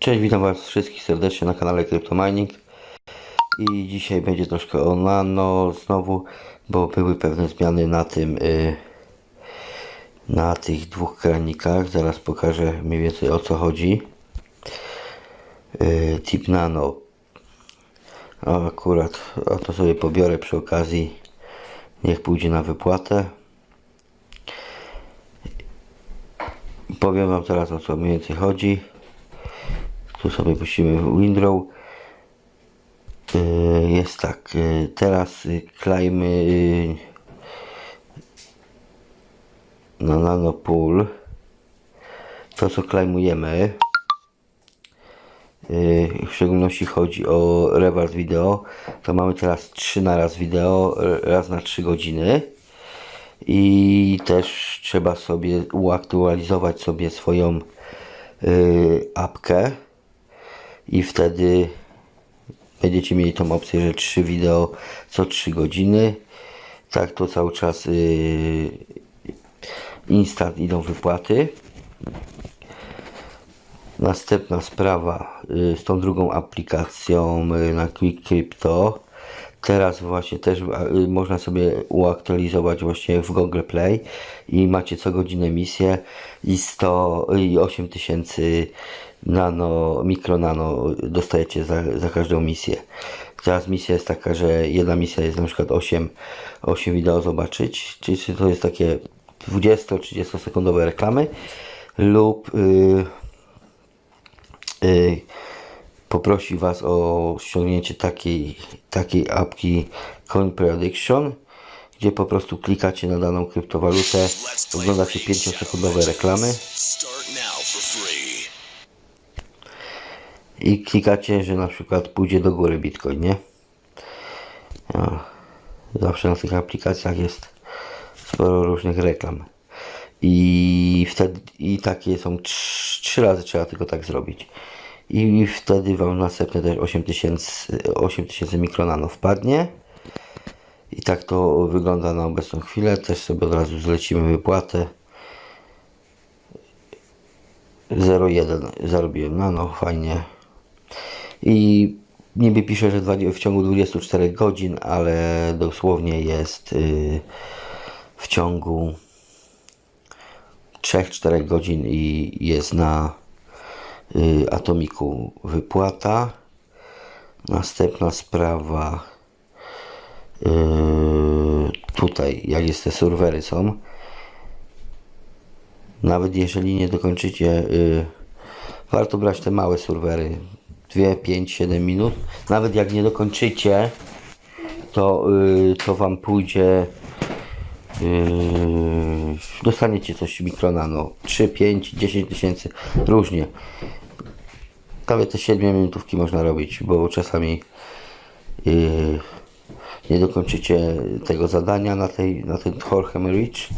Cześć, witam Was wszystkich serdecznie na kanale CryptoMining i dzisiaj będzie troszkę o nano znowu, bo były pewne zmiany na tym y, na tych dwóch kranikach, zaraz pokażę mniej więcej o co chodzi. Y, tip nano. Akurat, a to sobie pobiorę przy okazji. Niech pójdzie na wypłatę. Powiem Wam teraz o co mniej więcej chodzi tu sobie puścimy windrow. Yy, jest tak yy, teraz yy, klejmy na nanopool. To co klejmujemy w szczególności chodzi o reward wideo to mamy teraz 3 na raz wideo raz na 3 godziny. I też trzeba sobie uaktualizować sobie swoją apkę i wtedy będziecie mieli tą opcję, że 3 wideo co 3 godziny. Tak to cały czas yy, instant idą wypłaty. Następna sprawa yy, z tą drugą aplikacją yy, na Quick Crypto. Teraz właśnie też yy, można sobie uaktualizować właśnie w Google Play i macie co godzinę misję i 100 i 8000 nano, mikro nano dostajecie za, za każdą misję. Teraz misja jest taka, że jedna misja jest na przykład 8, 8 wideo zobaczyć, czyli to jest takie 20-30 sekundowe reklamy lub yy, yy, poprosi Was o ściągnięcie takiej, takiej apki Coin Prediction, gdzie po prostu klikacie na daną kryptowalutę, oglądacie 5-sekundowe reklamy i klikacie, że na przykład pójdzie do góry Bitcoin, nie? No, zawsze na tych aplikacjach jest sporo różnych reklam. I wtedy i takie są trz- trzy razy trzeba tylko tak zrobić. I wtedy wam następne też 8000 8000 mikronano wpadnie. I tak to wygląda na obecną chwilę. Też sobie od razu zlecimy wypłatę. 0,1 zarobiłem nano, fajnie. I niby pisze, że w ciągu 24 godzin, ale dosłownie jest yy, w ciągu 3-4 godzin i jest na yy, atomiku wypłata. Następna sprawa yy, tutaj, jak jest te serwery są. Nawet jeżeli nie dokończycie, warto brać te małe serwery. 2, 5, 7 minut. Nawet jak nie dokończycie, to, yy, to wam pójdzie. Yy, dostaniecie coś mikronano 3, 5, 10 tysięcy różnie. Nawet te 7 minutówki można robić, bo czasami yy, nie dokończycie tego zadania na, tej, na ten Horchem Rich,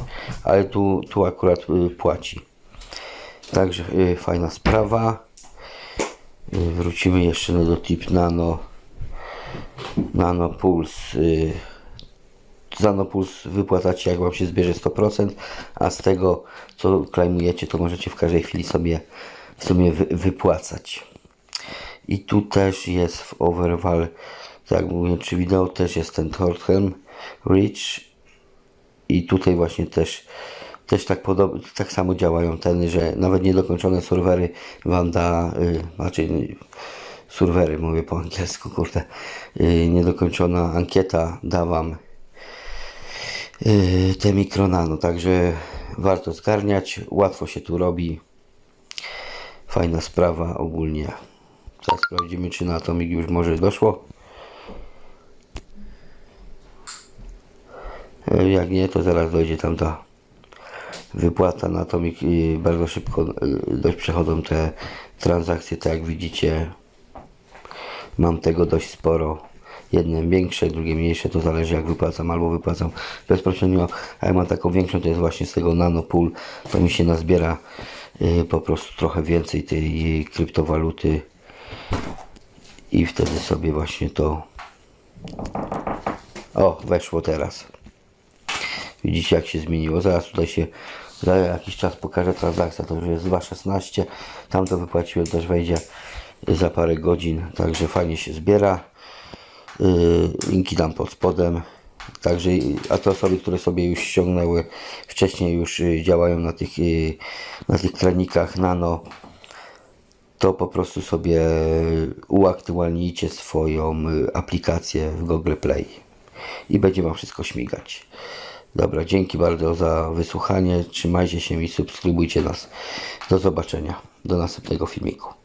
ale tu, tu akurat yy, płaci. Także yy, fajna sprawa. Wrócimy jeszcze do tip nano. Nano Puls. Yy, Nano Puls wypłacacie jak wam się zbierze 100%, a z tego co klejmujecie to możecie w każdej chwili sobie w sumie wy, wypłacać. I tu też jest w Overval, tak mówię, czy wideo też jest ten Torthelm Rich i tutaj właśnie też też tak, podob, tak samo działają ten, że nawet niedokończone serwery wam da, y, znaczy y, serwery mówię po angielsku, kurde, y, niedokończona ankieta da wam y, te mikronano, także warto zgarniać, łatwo się tu robi, fajna sprawa ogólnie. Teraz sprawdzimy, czy na Atomic już może doszło. E, Jak nie, to zaraz dojdzie tam ta wypłata na Atomic i bardzo szybko e, dość przechodzą te transakcje, tak jak widzicie. Mam tego dość sporo. Jedne większe, drugie mniejsze, to zależy jak wypłacam, albo wypłacam bezpośrednio, a jak mam taką większą, to jest właśnie z tego nanopool, to mi się nazbiera y, po prostu trochę więcej tej kryptowaluty i wtedy sobie właśnie to o, weszło teraz. Widzicie jak się zmieniło. Zaraz tutaj się za jakiś czas pokaże transakcja. To już jest 2.16. Tam to wypłaciłem też wejdzie za parę godzin, także fajnie się zbiera. Yy, linki dam pod spodem. Także, a te osoby, które sobie już ściągnęły wcześniej, już y, działają na tych, y, na tych trenikach nano, to po prostu sobie uaktualnijcie swoją y, aplikację w Google Play i będzie Wam wszystko śmigać. Dobra, dzięki bardzo za wysłuchanie. Trzymajcie się i subskrybujcie nas. Do zobaczenia. Do następnego filmiku.